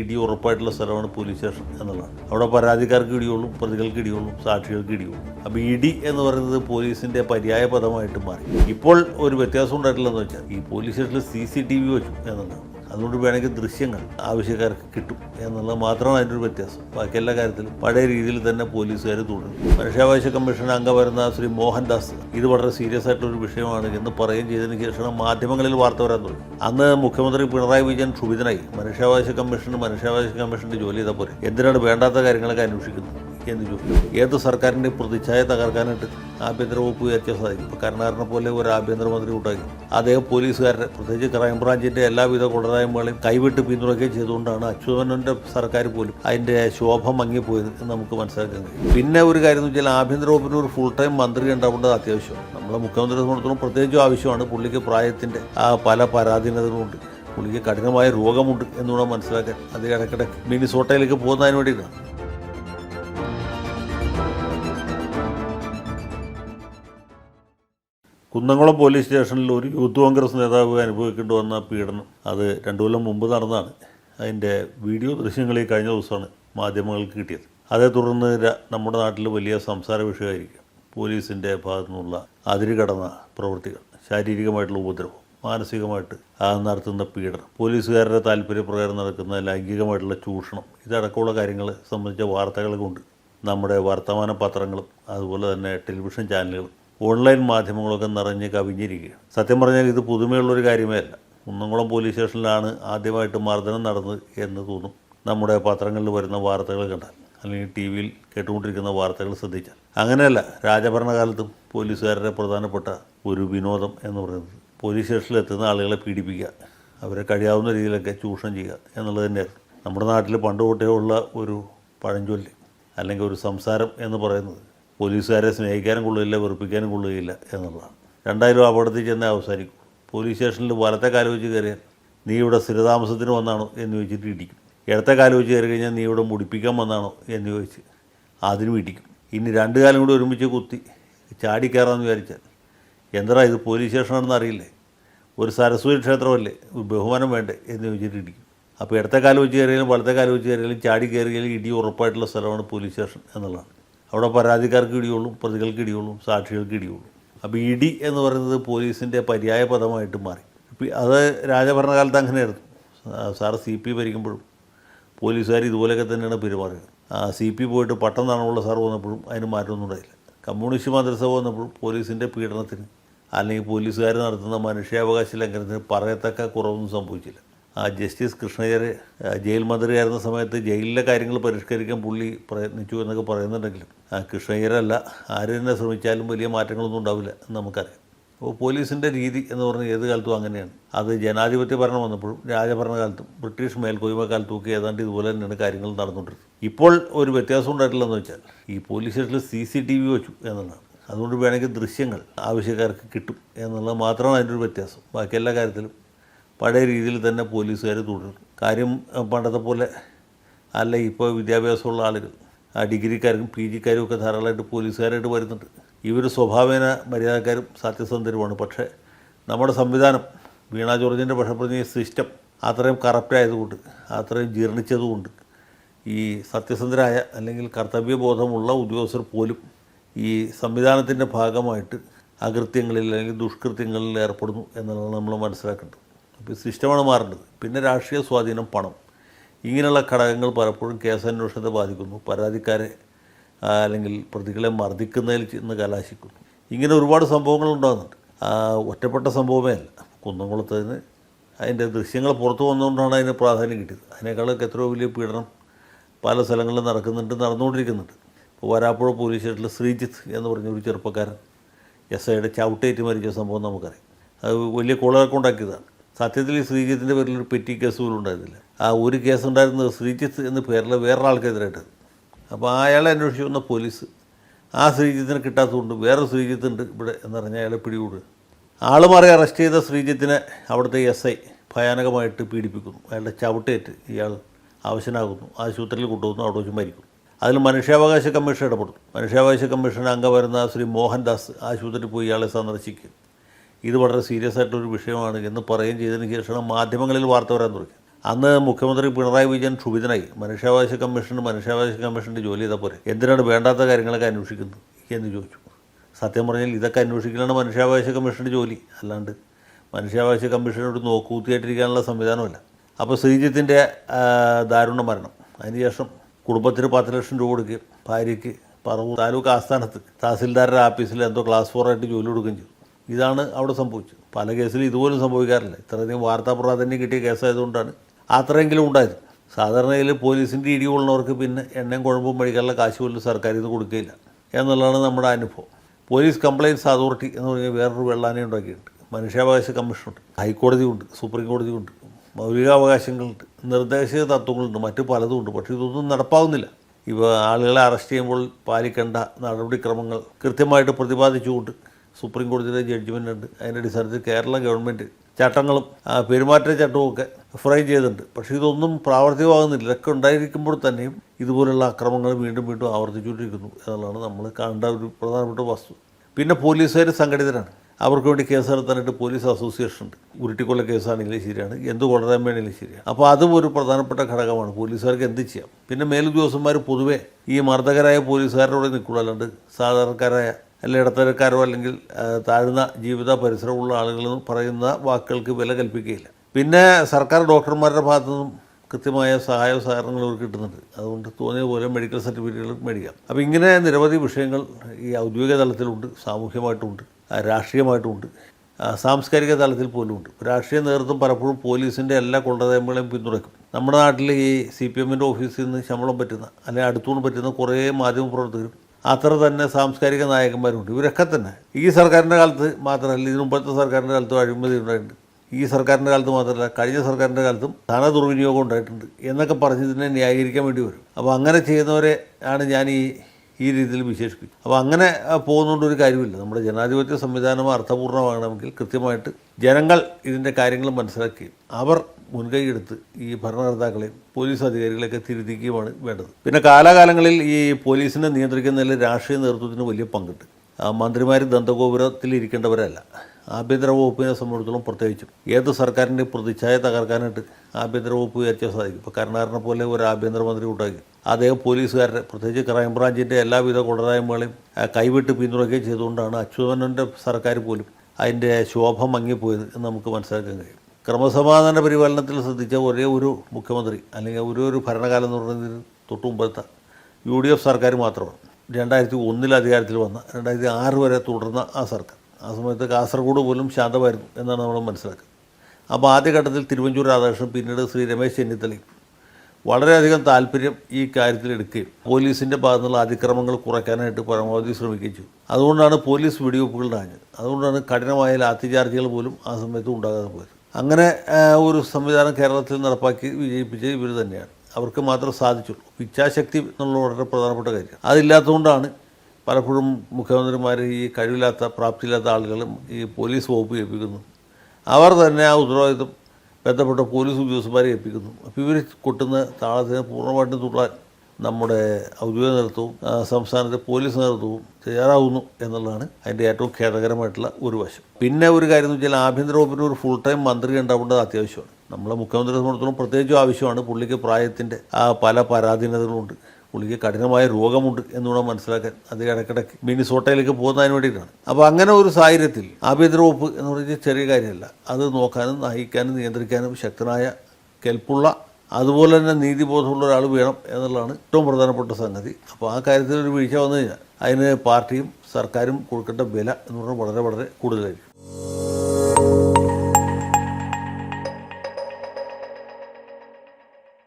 ഇടി ഉറപ്പായിട്ടുള്ള സ്ഥലമാണ് police station എന്നുള്ളതാണ്. അവിടെ പരാതിക്കാർക്ക് ഇടിയുള്ളൂ പ്രതികൾക്ക് ഇടിയുള്ളൂ സാക്ഷികൾക്ക് ഇടിയുള്ളൂ. അപ്പോൾ ഇടി എന്ന് പറയുന്നത് പോലീസിന്റെ പര്യായ പദമായിട്ട് മാറി. ഇപ്പോൾ ഒരു വ്യത്യാസം ഉണ്ടായിട്ടില്ലെന്ന് വെച്ചാൽ ഈ പോലീസ് സ്റ്റേഷനിൽ സി സി ടി വി വെച്ചു എന്നുള്ളതാണ്. അതുകൊണ്ട് വേണമെങ്കിൽ ദൃശ്യങ്ങൾ ആവശ്യക്കാർക്ക് കിട്ടും എന്നുള്ളത് മാത്രമാണ് അതിന്റെ ഒരു വ്യത്യാസം. ബാക്കി എല്ലാ കാര്യത്തിലും പഴയ രീതിയിൽ തന്നെ പോലീസുകാർ തുടരും. മനുഷ്യാവകാശ കമ്മീഷൻ അംഗം വരുന്ന ശ്രീ മോഹൻദാസ് ഇത് വളരെ സീരിയസ് ആയിട്ടുള്ള വിഷയമാണ് എന്ന് പറയുകയും ചെയ്തതിന് ശേഷം മാധ്യമങ്ങളിൽ വാർത്ത വരാൻ തുടങ്ങി. അന്ന് മുഖ്യമന്ത്രി പിണറായി വിജയൻ ക്ഷുഭിതനായി. മനുഷ്യാവകാശ കമ്മീഷന് മനുഷ്യാവകാശ കമ്മീഷന്റെ ജോലി ചെയ്താൽ പോരെ. എന്തിനാണ് വേണ്ടാത്ത കാര്യങ്ങളൊക്കെ അന്വേഷിക്കുന്നത്? എന്ന് ചോദിച്ചു ഏത് സർക്കാരിന്റെ പ്രതിച്ഛായ തകർക്കാനായിട്ട് ആഭ്യന്തര വകുപ്പ് വിചാരിച്ചാൽ സാധിക്കും ഇപ്പോൾ കരുണാകരനെ പോലെ ഒരു ആഭ്യന്തരമന്ത്രി ഉണ്ടാക്കി അദ്ദേഹം പോലീസുകാരുടെ പ്രത്യേകിച്ച് ക്രൈംബ്രാഞ്ചിന്റെ എല്ലാവിധ കൊടരായ്മകളെയും കൈവിട്ട് പിന്തുണയ്ക്കുകയും ചെയ്തുകൊണ്ടാണ് അച്യുതനന്റെ സർക്കാർ പോലും അതിന്റെ ശോഭ മങ്ങിപ്പോയത് എന്ന് നമുക്ക് മനസ്സിലാക്കാൻ കഴിയും. പിന്നെ ഒരു കാര്യം എന്ന് വെച്ചാൽ ആഭ്യന്തര വകുപ്പിന് ഒരു ഫുൾ ടൈം മന്ത്രി ഉണ്ടാവേണ്ടത് അത്യാവശ്യമാണ്. നമ്മുടെ മുഖ്യമന്ത്രിയെ സംബന്ധിച്ചിടത്തോളം പ്രത്യേകിച്ചും ആവശ്യമാണ്. പുള്ളിക്ക് പ്രായത്തിന്റെ പല പരാധീനതകളുണ്ട്. പുള്ളിക്ക് കഠിനമായ രോഗമുണ്ട് എന്നുകൂടെ മനസ്സിലാക്കാൻ. അത് ഇടയ്ക്കിടെ മിനിസോട്ടയിലേക്ക് പോകുന്നതിന് വേണ്ടിയിട്ടാണ്. കുന്നംകുളം പോലീസ് സ്റ്റേഷനിൽ ഒരു യൂത്ത് കോൺഗ്രസ് നേതാവ് അനുഭവിക്കേണ്ടി വന്ന പീഡനം. അത് രണ്ടു കൊല്ലം മുമ്പ് നടന്നതാണ്. അതിന്റെ വീഡിയോ ദൃശ്യങ്ങൾ ഈ കഴിഞ്ഞ ദിവസമാണ് മാധ്യമങ്ങൾക്ക് കിട്ടിയത്. അതേ തുടർന്ന് നമ്മുടെ നാട്ടിൽ വലിയ സംസാര വിഷയമായിരിക്കും. പോലീസിന്റെ ഭാഗത്തു നിന്നുള്ള അതിര് കടന്ന പ്രവൃത്തികൾ ശാരീരികമായിട്ടുള്ള ഉപദ്രവം മാനസികമായിട്ട് നടത്തുന്ന പീഡനം പോലീസുകാരുടെ താല്പര്യപ്രകാരം നടക്കുന്ന ലൈംഗികമായിട്ടുള്ള ചൂഷണം ഇതടക്കമുള്ള കാര്യങ്ങൾ സംബന്ധിച്ച വാർത്തകൾ കൊണ്ട് നമ്മുടെ വർത്തമാന പത്രങ്ങളും അതുപോലെ തന്നെ ടെലിവിഷൻ ചാനലുകളും ഓൺലൈൻ മാധ്യമങ്ങളൊക്കെ നിറഞ്ഞ് കവിഞ്ഞിരിക്കുകയാണ് സത്യം പറഞ്ഞാൽ ഇത് പുതുമയുള്ളൊരു കാര്യമേ അല്ല. കുന്നംകുളം പോലീസ് സ്റ്റേഷനിലാണ് ആദ്യമായിട്ട് മർദ്ദനം നടന്നത് എന്ന് തോന്നും. നമ്മുടെ പത്രങ്ങളിൽ വരുന്ന വാർത്തകൾ കണ്ടാൽ. അല്ലെങ്കിൽ ടി വിയിൽ കേട്ടുകൊണ്ടിരിക്കുന്ന വാർത്തകൾ ശ്രദ്ധിച്ചാൽ. അങ്ങനെയല്ല രാജഭരണകാലത്തും പോലീസുകാരുടെ പ്രധാനപ്പെട്ട ഒരു വിനോദം എന്ന് പറയുന്നത് പോലീസ് സ്റ്റേഷനിൽ എത്തുന്ന ആളുകളെ പീഡിപ്പിക്കുക അവരെ കഴിയാവുന്ന രീതിയിലൊക്കെ ചൂഷണം ചെയ്യുക എന്നുള്ളത് തന്നെയായിരുന്നു. നമ്മുടെ നാട്ടിൽ പണ്ട് തൊട്ടേ ഉള്ള ഒരു പഴഞ്ചൊല്ല് അല്ലെങ്കിൽ ഒരു സംസാരം എന്ന് പറയുന്നത് പോലീസുകാരെ സ്നേഹിക്കാനും കൊള്ളുകയില്ല വെറുപ്പിക്കാനും കൊള്ളുകയില്ല എന്നുള്ളതാണ്. രണ്ടായിരം രൂപ അപകടത്തിൽ ചെന്നേ അവസാനിക്കും. പോലീസ് സ്റ്റേഷനിൽ വലത്തെ കാൽ വെച്ച് കയറിയാൽ നീ ഇവിടെ സ്ഥിരതാമസത്തിന് വന്നാണോ എന്ന് ചോദിച്ചിട്ട് ഇടിക്കും. ഇടത്തെ കാൽ വെച്ച് കയറി കഴിഞ്ഞാൽ നീ ഇവിടെ മുടിപ്പിക്കാൻ വന്നാണോ എന്ന് ചോദിച്ച് അതിനും ഇടിക്കും. ഇനി രണ്ട് കാലം കൂടി ഒരുമിച്ച് കുത്തി ചാടി കയറാമെന്ന് വിചാരിച്ചാൽ എന്താ ഇത് പോലീസ് സ്റ്റേഷനാണെന്ന് അറിയില്ലേ? ഒരു സരസ്വതി ക്ഷേത്രമല്ലേ? ഒരു ബഹുമാനം വേണ്ടേ എന്ന് ചോദിച്ചിട്ട് ഇടിക്കും. അപ്പോൾ ഇടത്തെ കാലം വെച്ച് കയറിയാലും വലത്തെ കാലം വെച്ച് കയറിയാലും ചാടി കയറിയാലും ഇടി ഉറപ്പായിട്ടുള്ള സ്ഥലമാണ് പോലീസ് സ്റ്റേഷൻ എന്നുള്ളതാണ്. അവിടെ പരാതിക്കാർക്ക് ഇടിയുള്ളൂ പ്രതികൾക്ക് ഇടിയുള്ളൂ സാക്ഷികൾക്ക് ഇടിയുള്ളൂ. അപ്പോൾ ഇടി എന്ന് പറയുന്നത് പോലീസിന്റെ പര്യായ പദമായിട്ട് മാറി. അത് രാജഭരണകാലത്ത് അങ്ങനെയായിരുന്നു. സാർ സി പി ഭരിക്കുമ്പോഴും പോലീസുകാർ ഇതുപോലെയൊക്കെ തന്നെയാണ് പെരുമാറുക സി പി പോയിട്ട് പട്ടം താണമുള്ള സാർ വന്നപ്പോഴും അതിന് മാറ്റമൊന്നും ഉണ്ടായില്ല. കമ്മ്യൂണിസ്റ്റ് മന്ത്രിസഭ വന്നപ്പോഴും പോലീസിന്റെ പീഡനത്തിന് അല്ലെങ്കിൽ പോലീസുകാർ നടത്തുന്ന മനുഷ്യാവകാശ ലംഘനത്തിന് പറയത്തക്ക കുറവൊന്നും സംഭവിച്ചില്ല. ജസ്റ്റിസ് കൃഷ്ണയ്യരെ ജയിൽ ജയിൽ മന്ത്രിയായിരുന്ന സമയത്ത് ജയിലിലെ കാര്യങ്ങൾ പരിഷ്കരിക്കാൻ പുള്ളി പ്രയത്നിച്ചു എന്നൊക്കെ പറയുന്നുണ്ടെങ്കിലും ആ കൃഷ്ണയ്യരല്ല ആര് തന്നെ ശ്രമിച്ചാലും വലിയ മാറ്റങ്ങളൊന്നും ഉണ്ടാവില്ല എന്ന് നമുക്കറിയാം. അപ്പോൾ പോലീസിന്റെ രീതി എന്ന് പറഞ്ഞാൽ ഏത് കാലത്തും അങ്ങനെയാണ്. അത് ജനാധിപത്യ ഭരണം വന്നപ്പോഴും രാജഭരണകാലത്തും ബ്രിട്ടീഷ് മേൽക്കോയ്മ കാലത്തും ഒക്കെ ഏതാണ്ട് ഇതുപോലെ തന്നെയാണ് കാര്യങ്ങൾ നടന്നുകൊണ്ടിരുന്നത്. ഇപ്പോൾ ഒരു വ്യത്യാസം ഉണ്ടായിട്ടില്ലെന്ന് വെച്ചാൽ ഈ പോലീസ് സ്റ്റേഷനിൽ സി സി ടി വി വെച്ചു എന്നുള്ളതാണ്. അതുകൊണ്ട് വേണമെങ്കിൽ ദൃശ്യങ്ങൾ ആവശ്യക്കാർക്ക് കിട്ടും എന്നുള്ളത് മാത്രമാണ് അതിന്റെ ഒരു വ്യത്യാസം. ബാക്കി എല്ലാ കാര്യത്തിലും പഴയ രീതിയിൽ തന്നെ പോലീസുകാർ തുടരും. കാര്യം പണ്ടത്തെ പോലെ അല്ല ഇപ്പോൾ വിദ്യാഭ്യാസമുള്ള ആളുകൾ ആ ഡിഗ്രിക്കാരും പി ജിക്കാരും ഒക്കെ ധാരാളമായിട്ട് പോലീസുകാരായിട്ട് വരുന്നുണ്ട്. ഇവർ സ്വഭാവേന മര്യാദക്കാരും സത്യസന്ധരുമാണ് പക്ഷേ നമ്മുടെ സംവിധാനം വീണ ജോർജിന്റെ പക്ഷെ പറഞ്ഞ സിസ്റ്റം അത്രയും കറപ്റ്റ് ആയതുകൊണ്ട് അത്രയും ജീർണിച്ചതുകൊണ്ട് ഈ സത്യസന്ധരായ അല്ലെങ്കിൽ കർത്തവ്യബോധമുള്ള ഉദ്യോഗസ്ഥർ പോലും ഈ സംവിധാനത്തിന്റെ ഭാഗമായിട്ട് അകൃത്യങ്ങളിൽ അല്ലെങ്കിൽ ദുഷ്കൃത്യങ്ങളിൽ ഏർപ്പെടുന്നു എന്നുള്ളത് നമ്മൾ മനസ്സിലാക്കേണ്ടത്. അപ്പോൾ സിസ്റ്റമാണ് മാറേണ്ടത്. പിന്നെ രാഷ്ട്രീയ സ്വാധീനം പണം. ഇങ്ങനെയുള്ള ഘടകങ്ങൾ പലപ്പോഴും കേസന്വേഷണത്തെ ബാധിക്കുന്നു. പരാതിക്കാരെ അല്ലെങ്കിൽ പ്രതികളെ മർദ്ദിക്കുന്നതിൽ ചെന്ന് കലാശിക്കുന്നു. ഇങ്ങനെ ഒരുപാട് സംഭവങ്ങൾ ഉണ്ടാകുന്നുണ്ട്. ഒറ്റപ്പെട്ട സംഭവമേ അല്ല. കുന്നംകുളത്തതിന് അതിന്റെ ദൃശ്യങ്ങൾ പുറത്തു വന്നുകൊണ്ടാണ് അതിന് പ്രാധാന്യം കിട്ടിയത്. അതിനേക്കാളൊക്കെ എത്രയോ വലിയ പീഡനം പല സ്ഥലങ്ങളിലും നടക്കുന്നുണ്ട് നടന്നുകൊണ്ടിരിക്കുന്നുണ്ട്. ഇപ്പോൾ വരാപ്പുഴ പോലീസ് സ്റ്റേഷനിൽ ശ്രീജിത്ത് എന്ന് പറഞ്ഞ ഒരു ചെറുപ്പക്കാരൻ എസ് ഐയുടെ ചവിട്ടേറ്റ് മരിച്ച സംഭവം നമുക്കറിയാം. അത് വലിയ കോളകളൊക്കെ ഉണ്ടാക്കിയതാണ്. സത്യത്തിൽ ഈ ശ്രീജിത്തിന്റെ പേരിൽ ഒരു പെറ്റി കേസ് പോലും ഉണ്ടായിരുന്നില്ല. ആ ഒരു കേസ് ഉണ്ടായിരുന്നത് ശ്രീജിത്ത് എന്ന പേരിൽ വേറൊരാൾക്കെതിരായിട്ട്. അപ്പോൾ അയാളെ അന്വേഷിച്ച് വന്ന പോലീസ് ആ ശ്രീജിത്തിനെ കിട്ടാത്തതുകൊണ്ട് വേറെ ശ്രീജിത്ത് ഉണ്ട് ഇവിടെ എന്ന് പറഞ്ഞാൽ അയാളെ പിടികൂടുക. ആൾ മാറി അറസ്റ്റ് ചെയ്ത ശ്രീജിത്തിനെ അവിടുത്തെ എസ് ഐ ഭയാനകമായിട്ട് പീഡിപ്പിക്കുന്നു. അയാളുടെ ചവിട്ടേറ്റ് ഇയാൾ ആവശ്യനാകുന്നു. ആശുപത്രിയിൽ കൊണ്ടുപോകുന്നു അവിടെ വെച്ച് മരിക്കുന്നു അതിൽ മനുഷ്യാവകാശ കമ്മീഷൻ ഇടപെടും മനുഷ്യാവകാശ കമ്മീഷൻ അംഗം വരുന്ന ശ്രീ മോഹൻദാസ് ആശുപത്രിയിൽ പോയി ഇയാളെ സന്ദർശിക്കുക ഇത് വളരെ സീരിയസ് ആയിട്ടുള്ളൊരു വിഷയമാണ് എന്ന് പറയുകയും ചെയ്തതിന് ശേഷമാണ് മാധ്യമങ്ങളിൽ വാർത്ത വരാൻ തുടങ്ങി അന്ന് മുഖ്യമന്ത്രി പിണറായി വിജയൻ ക്ഷുഭിതനായി. മനുഷ്യാവകാശ കമ്മീഷൻ മനുഷ്യാവകാശ കമ്മീഷന്റെ ജോലി ചെയ്താൽ പോരെ. എന്തിനാണ് വേണ്ടാത്ത കാര്യങ്ങളൊക്കെ അന്വേഷിക്കുന്നത്? എന്ന് ചോദിച്ചു. സത്യം പറഞ്ഞാൽ ഇതൊക്കെ അന്വേഷിക്കലാണ് മനുഷ്യാവകാശ കമ്മീഷന്റെ ജോലി. അല്ലാണ്ട് മനുഷ്യാവകാശ കമ്മീഷനോട് നോക്കൂത്തിയായിട്ടിരിക്കാനുള്ള സംവിധാനമല്ല. അപ്പോൾ ശ്രീജിത്തിന്റെ ദാരുണ മരണം. അതിനുശേഷം കുടുംബത്തിന് പത്ത് ലക്ഷം രൂപ കൊടുക്കുകയും ഭാര്യയ്ക്ക് പറവൂർ താലൂക്ക് ആസ്ഥാനത്ത് തഹസിൽദാരുടെ ആഫീസിൽ എന്തോ ക്ലാസ് ഫോറായിട്ട് ജോലി കൊടുക്കുകയും ചെയ്തു. ഇതാണ് അവിടെ സംഭവിച്ചത്. പല കേസിലും ഇതുപോലും സംഭവിക്കാറില്ല. ഇത്രയധികം വാർത്താ പ്രാധാന്യം കിട്ടിയ കേസായതുകൊണ്ടാണ്. അത്രയെങ്കിലും ഉണ്ടായിരുന്നു. സാധാരണയിൽ പോലീസിന്റെ ഇടി കൊള്ളുന്നവർക്ക് പിന്നെ എണ്ണയും കുഴമ്പും മേടിക്കാനുള്ള കാശ് പോലും സർക്കാർ ഇത് കൊടുക്കുകയില്ല. എന്നുള്ളതാണ് നമ്മുടെ അനുഭവം. പോലീസ് കംപ്ലയിൻസ് അതോറിറ്റി എന്ന് പറഞ്ഞാൽ വേറൊരു വെള്ളാനെ ഉണ്ടാക്കിയിട്ടുണ്ട്. മനുഷ്യാവകാശ കമ്മീഷനുണ്ട്. ഹൈക്കോടതിയുണ്ട്. സുപ്രീം കോടതിയുണ്ട്. മൗലികാവകാശങ്ങളുണ്ട്. നിർദ്ദേശക തത്വങ്ങളുണ്ട്. മറ്റു പലതും ഉണ്ട്. പക്ഷേ ഇതൊന്നും നടപ്പാകുന്നില്ല ഇവ ആളുകളെ അറസ്റ്റ് ചെയ്യുമ്പോൾ പാലിക്കേണ്ട നടപടിക്രമങ്ങൾ കൃത്യമായിട്ട് പ്രതിപാദിച്ചുകൊണ്ട് സുപ്രീം കോടതിയുടെ ജഡ്ജ്മെന്റ് ഉണ്ട്. അതിന്റെ അടിസ്ഥാനത്തിൽ കേരള ഗവൺമെന്റ് ചട്ടങ്ങളും പെരുമാറ്റച്ചട്ടവും ഒക്കെ ഫ്രൈ ചെയ്തിട്ടുണ്ട്. പക്ഷേ ഇതൊന്നും പ്രാവർത്തികമാകുന്നില്ല. ഇതൊക്കെ ഉണ്ടായിരിക്കുമ്പോൾ തന്നെയും ഇതുപോലുള്ള അക്രമങ്ങൾ വീണ്ടും വീണ്ടും ആവർത്തിച്ചുകൊണ്ടിരിക്കുന്നു എന്നുള്ളതാണ് നമ്മൾ കണ്ട ഒരു പ്രധാനപ്പെട്ട വസ്തു. പിന്നെ പോലീസുകാർ സംഘടിതരാണ്. അവർക്ക് വേണ്ടി കേസ് നടത്താനായിട്ട് പോലീസ് അസോസിയേഷൻ ഉണ്ട്. ഉരുട്ടിക്കൊള്ള കേസാണെങ്കിലും ശരിയാണ്. എന്ത് കൊള്ളരായ്മയാണെങ്കിലും ശരിയാണ്. അപ്പോൾ അതും ഒരു പ്രധാനപ്പെട്ട ഘടകമാണ്. പോലീസുകാർക്ക് എന്ത് ചെയ്യാം? പിന്നെ മേലുദ്യോഗസ്ഥന്മാർ പൊതുവേ ഈ മർദ്ദകരായ പോലീസുകാരോട് നിൽക്കുള്ളൂ അല്ലാണ്ട് സാധാരണക്കാരായ അല്ല ഇടത്തരക്കാരോ അല്ലെങ്കിൽ താഴ്ന്ന ജീവിത പരിസരമുള്ള ആളുകളെന്ന് പറയുന്ന വാക്കുകൾക്ക് വില കൽപ്പിക്കുകയില്ല. പിന്നെ സർക്കാർ ഡോക്ടർമാരുടെ ഭാഗത്തു നിന്നും കൃത്യമായ സഹായ സഹകരണങ്ങൾ അവർക്ക് കിട്ടുന്നുണ്ട്. അതുകൊണ്ട് തോന്നിയ പോലെ മെഡിക്കൽ സർട്ടിഫിക്കറ്റുകൾ മേടിക്കാം. അപ്പോൾ ഇങ്ങനെ നിരവധി വിഷയങ്ങൾ ഈ ഔദ്യോഗിക തലത്തിലുണ്ട് സാമൂഹ്യമായിട്ടുമുണ്ട് രാഷ്ട്രീയമായിട്ടുമുണ്ട് സാംസ്കാരിക തലത്തിൽ പോലും ഉണ്ട് രാഷ്ട്രീയ നേതൃത്വം പലപ്പോഴും പോലീസിന്റെ എല്ലാ കൊള്ളതയമ്പളെയും പിന്തുണയ്ക്കും. നമ്മുടെ നാട്ടിൽ ഈ സി പി എമ്മിന്റെ ഓഫീസിൽ നിന്ന് ശമ്പളം പറ്റുന്ന അല്ലെങ്കിൽ അടുത്തുനിന്ന് പറ്റുന്ന കുറേ മാധ്യമപ്രവർത്തകരും അത്ര തന്നെ സാംസ്കാരിക നായകന്മാരുണ്ട്. ഇവരൊക്കെ തന്നെ. ഈ സർക്കാരിന്റെ കാലത്ത് മാത്രമല്ല ഇതിന് മുമ്പത്തെ സർക്കാരിന്റെ കാലത്തും അഴിമതി ഉണ്ടായിട്ടുണ്ട്. ഈ സർക്കാരിന്റെ കാലത്ത് മാത്രമല്ല കഴിഞ്ഞ സർക്കാരിന്റെ കാലത്തും ധന ദുർവിനിയോഗം ഉണ്ടായിട്ടുണ്ട് എന്നൊക്കെ പറഞ്ഞ് ഇതിനെ ന്യായീകരിക്കാൻ വേണ്ടി വരും. അപ്പോൾ അങ്ങനെ ചെയ്യുന്നവരെ ആണ് ഞാൻ ഈ ഈ രീതിയിൽ വിശേഷിപ്പിക്കും അപ്പോൾ അങ്ങനെ പോകുന്നതുകൊണ്ട് ഒരു കാര്യമില്ല. നമ്മുടെ ജനാധിപത്യ സംവിധാനം അർത്ഥപൂർണമാകണമെങ്കിൽ കൃത്യമായിട്ട് ജനങ്ങൾ ഇതിന്റെ കാര്യങ്ങൾ മനസ്സിലാക്കി. അവർ മുൻകൈയെടുത്ത് ഈ ഭരണകർത്താക്കളെയും പോലീസ് അധികാരികളെയൊക്കെ തിരുത്തിക്കുകയുമാണ് വേണ്ടത്. പിന്നെ കാലാകാലങ്ങളിൽ ഈ പോലീസിനെ നിയന്ത്രിക്കുന്നതിൽ രാഷ്ട്രീയ നേതൃത്വത്തിന് വലിയ പങ്കുണ്ട്. മന്ത്രിമാർ ദന്തഗോപുരത്തിൽ ഇരിക്കേണ്ടവരല്ല. ആഭ്യന്തര വകുപ്പിനെ സംബന്ധിച്ചിടത്തോളം പ്രത്യേകിച്ചും. ഏത് സർക്കാരിന്റെ പ്രതിച്ഛായ തകർക്കാനായിട്ട് ആഭ്യന്തര വകുപ്പ് വിചാരിച്ചാൽ സാധിക്കും. ഇപ്പോൾ കരുണാകരനെ പോലെ ഒരു ആഭ്യന്തരമന്ത്രി ഉണ്ടാക്കി. അദ്ദേഹം പോലീസുകാരുടെ പ്രത്യേകിച്ച് ക്രൈംബ്രാഞ്ചിന്റെ എല്ലാവിധ കൊടരായ്മകളെയും കൈവിട്ട് പിന്തുണയ്ക്കുകയും ചെയ്തുകൊണ്ടാണ് അച്യുതനന്റെ സർക്കാർ പോലും അതിന്റെ ശോഭ മങ്ങിപ്പോയത് എന്ന് നമുക്ക് മനസ്സിലാക്കാൻ കഴിയും. ക്രമസമാധാന പരിപാലനത്തിൽ ശ്രദ്ധിച്ച ഒരേ ഒരു മുഖ്യമന്ത്രി അല്ലെങ്കിൽ ഒരേ ഒരു ഭരണകാലം എന്ന് പറയുന്നതിന് തൊട്ടു മുമ്പത്തെ യു ഡി എഫ് സർക്കാർ മാത്രമാണ്. രണ്ടായിരത്തി ഒന്നിൽ അധികാരത്തിൽ വന്ന രണ്ടായിരത്തി ആറ് വരെ തുടർന്ന ആ സർക്കാർ. ആ സമയത്ത് കാസർഗോഡ് പോലും ശാന്തമായിരുന്നു എന്നാണ് നമ്മൾ മനസ്സിലാക്കുന്നത്. അപ്പോൾ ആദ്യഘട്ടത്തിൽ തിരുവഞ്ചൂർ രാധാകൃഷ്ണൻ പിന്നീട് ശ്രീ രമേശ് ചെന്നിത്തലയും വളരെയധികം താല്പര്യം ഈ കാര്യത്തിൽ എടുക്കുകയും പോലീസിന്റെ ഭാഗത്തു നിന്നുള്ള അതിക്രമങ്ങൾ കുറയ്ക്കാനായിട്ട് പരമാവധി ശ്രമിക്കുകയും ചെയ്തു. അതുകൊണ്ടാണ് പോലീസ് വെടിവെപ്പുകൾ നാഞ്ഞത്. അതുകൊണ്ടാണ് കഠിനമായ ലാത്തിചാർജുകൾ പോലും ആ സമയത്ത് ഉണ്ടാകാതെ പോയത്. അങ്ങനെ ഒരു സംവിധാനം കേരളത്തിൽ നടപ്പാക്കി വിജയിപ്പിച്ചത് ഇവർ തന്നെയാണ്. അവർക്ക് മാത്രം സാധിച്ചുള്ളൂ. ഇച്ഛാശക്തി എന്നുള്ള വളരെ പ്രധാനപ്പെട്ട കാര്യം. അതില്ലാത്തതുകൊണ്ടാണ് പലപ്പോഴും മുഖ്യമന്ത്രിമാർ ഈ കഴിവില്ലാത്ത പ്രാപ്തിയില്ലാത്ത ആളുകളും ഈ പോലീസ് വകുപ്പ് ഏൽപ്പിക്കുന്നു. അവർ തന്നെ ആ ഉത്തരവാദിത്വം ബന്ധപ്പെട്ട പോലീസ് ഉദ്യോഗസ്ഥന്മാരെ ഏൽപ്പിക്കുന്നു. അപ്പോൾ ഇവർ കൊട്ടുന്ന താളത്തിന് പൂർണമായിട്ടും തുള്ളാൻ നമ്മുടെ ഔദ്യോഗിക നേതൃത്വവും സംസ്ഥാനത്തെ പോലീസ് നേതൃത്വവും തയ്യാറാവുന്നു എന്നുള്ളതാണ് അതിന്റെ ഏറ്റവും ഖേദകരമായിട്ടുള്ള ഒരു വശം. പിന്നെ ഒരു കാര്യം എന്ന് വെച്ചാൽ ആഭ്യന്തര വകുപ്പിന് ഒരു ഫുൾ ടൈം മന്ത്രി ഉണ്ടാവേണ്ടത് അത്യാവശ്യമാണ്. നമ്മളെ മുഖ്യമന്ത്രിയെ സംബന്ധിച്ചിടത്തോളം പ്രത്യേകിച്ചും ആവശ്യമാണ്. പുള്ളിക്ക് പ്രായത്തിന്റെ ആ പല പരാധീനതകളുണ്ട്. പുള്ളിക്ക് കഠിനമായ രോഗമുണ്ട് എന്ന് വേണം മനസ്സിലാക്കാൻ. അത് ഇടയ്ക്കിടയ്ക്ക് മിനിസോട്ടയിലേക്ക് പോകുന്നതിന് വേണ്ടിയിട്ടാണ്. അപ്പോൾ അങ്ങനെ ഒരു സാഹചര്യത്തിൽ ആഭ്യന്തര വകുപ്പ് എന്ന് പറഞ്ഞാൽ ചെറിയ കാര്യമല്ല. അത് നോക്കാനും നയിക്കാനും നിയന്ത്രിക്കാനും ശക്തനായ കെൽപ്പുള്ള അതുപോലെ തന്നെ നീതിബോധമുള്ള ഒരാൾ വേണം എന്നുള്ളതാണ് ഏറ്റവും പ്രധാനപ്പെട്ട സംഗതി. അപ്പോൾ ആ കാര്യത്തിൽ ഒരു വീഴ്ച വന്നു കഴിഞ്ഞാൽ അതിന് പാർട്ടിയും സർക്കാരും കൊടുക്കേണ്ട വില എന്ന് പറഞ്ഞാൽ വളരെ വളരെ കൂടുതലായിരിക്കും.